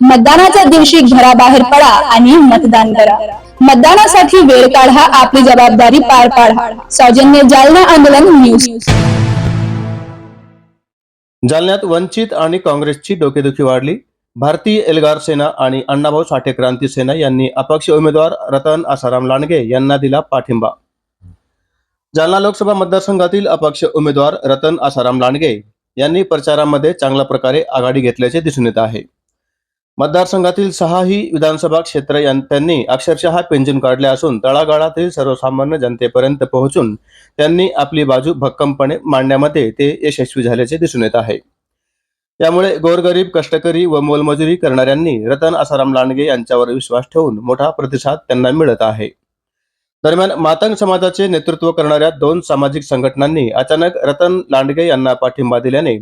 मतदानाच्या दिवशी घराबाहेर पडा आणि मतदान करा. मतदानासाठी वेळ काढा आपली जबाबदारी पार पाडा. सौजन्य जालना आंदोलन न्यूज. जालन्यात वंचित आणि काँग्रेसची डोकेदुखी वाढली. भारतीय एल्गार सेना आणि अण्णाभाऊ साठे क्रांती सेना यांनी अपक्ष उमेदवार रतन आसाराम लांडगे यांना दिला पाठिंबा. जालना लोकसभा मतदारसंघातील अपक्ष उमेदवार रतन आसाराम लांडगे यांनी प्रचारामध्ये चांगल्या प्रकारे आघाडी घेतल्याचे दिसून येत आहे. मतदारसंघातील सहाही विधानसभा क्षेत्र यां- त्यांनी अक्षरशः पेंजून काढले असून तळागाळातील सर्वसामान्य जनतेपर्यंत पोहोचून त्यांनी आपली बाजू भक्कमपणे मांडण्यामध्ये ते यशस्वी झाल्याचे दिसून येत आहे. त्यामुळे गोरगरीब कष्टकरी व मोलमजुरी करणाऱ्यांनी रतन आसाराम लांडगे यांच्यावर विश्वास ठेवून मोठा प्रतिसाद त्यांना मिळत आहे. दरम्यान मातंग समाजाचे नेतृत्व करणाऱ्या दोन सामाजिक संघटनांनी अचानक रतन लांडगे यांना पाठिंबा दिल्याने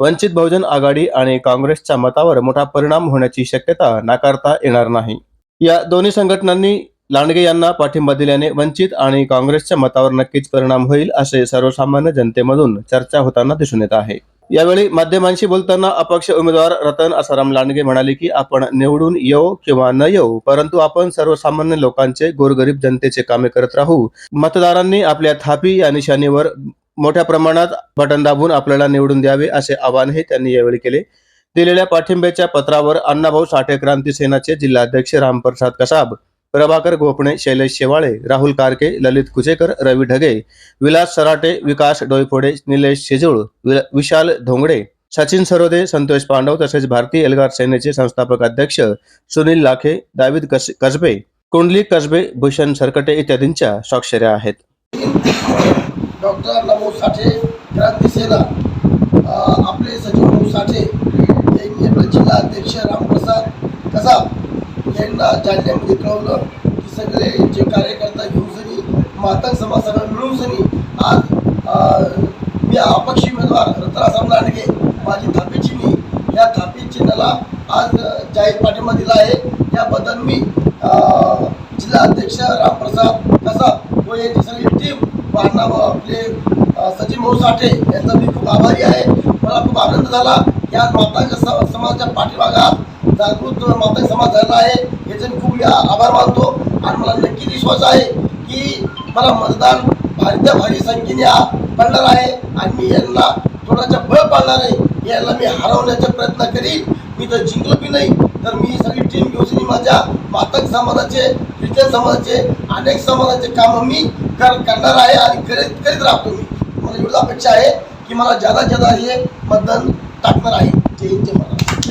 वंचित बहुजन आघाडी आणि काँग्रेसच्या मतावर मोठा परिणाम होण्याची शक्यता नाकारता येणार नाही. या दोन्ही संघटनांनी लांडगे यांना पाठिंबा दिल्याने वंचित आणि काँग्रेसच्या मतावर नक्कीच परिणाम होईल असे सर्वसामान्य जनतेमधून चर्चा होताना दिसून येत आहे. यावेळी माध्यमांशी बोलताना अपक्ष उमेदवार रतन आसाराम लांडगे म्हणाले की आपण निवडून येऊ किंवा न येऊ परंतु आपण सर्वसामान्य लोकांचे गोरगरीब जनतेचे कामे करत राहू. मतदारांनी आपल्या थापी या निशाणीवर मोठ्या प्रमाणात बटन दाबून आपल्याला निवडून द्यावे असे आवाहनही त्यांनी यावेळी केले. दिलेल्या पाठिंब्याच्या पत्रावर अण्णाभाऊ साठे क्रांती सेनाचे जिल्हाध्यक्ष रामप्रसाद कसाब प्रभाकर गोपणे शैलेश शेवाळे राहुल कारके ललित कुचेकर रवी ढगे विलास सराटे विकास डोईफोडे निलेश शेजूळ वि- विशाल धोंगडे सचिन सरोदे संतोष पांडव तसेच भारतीय एल्गार सेनेचे संस्थापक अध्यक्ष सुनील लाखे दावीद कस कसबे कुंडली कसबे भूषण सरकटे इत्यादींच्या स्वाक्षऱ्या आहेत. डॉक्टर नमो साठे क्रांती सेना आपले सचिव नमो साठे यांनी आपले जिल्हा अध्यक्ष रामप्रसाद कसाब यांना जालन्यामध्ये कळवलं की सगळे जे कार्यकर्ता घेऊन सनी मातंग समाज सगळं मिळून सनी आज मी अपक्ष उमेदवार रत्नासाम लांडगे माझी थापी चिन्ही या थापी चिन्हाला आज जाहीर पाठिंबा दिला आहे. याबद्दल मी जिल्हा अध्यक्ष रामप्रसाद कसाब व यांची सगळी टीम व आपले सचिन भाऊ साठे यांचा मी खूप आभारी आहे. मला खूप आनंद झाला. की आज स- समाजाच्या पाठीभागात जागृत माता समाज झाला आहे. याचे मी खूप आभार मानतो. आणि मला नक्की विश्वास आहे की मला मतदान भारतीय भारी संख्येने पडणार आहे. आणि मी यांना थोडासा बळ पाडणार आहे याला मी हरवण्याचा प्रयत्न करीन. मी तर जिंकलो बी नाही तर मी सगळी टीम घेऊन माझ्या मातक समाजाचे ख्रिश्चन समाजाचे अनेक समाजाचे कामं मी कर करणार आहे आणि करीत करीत राहतो मी. मला एवढीच अपेक्षा आहे की मला जादा जादा हे मतदान टाकणार आहे. जय हिंद जय महाराष्ट्र.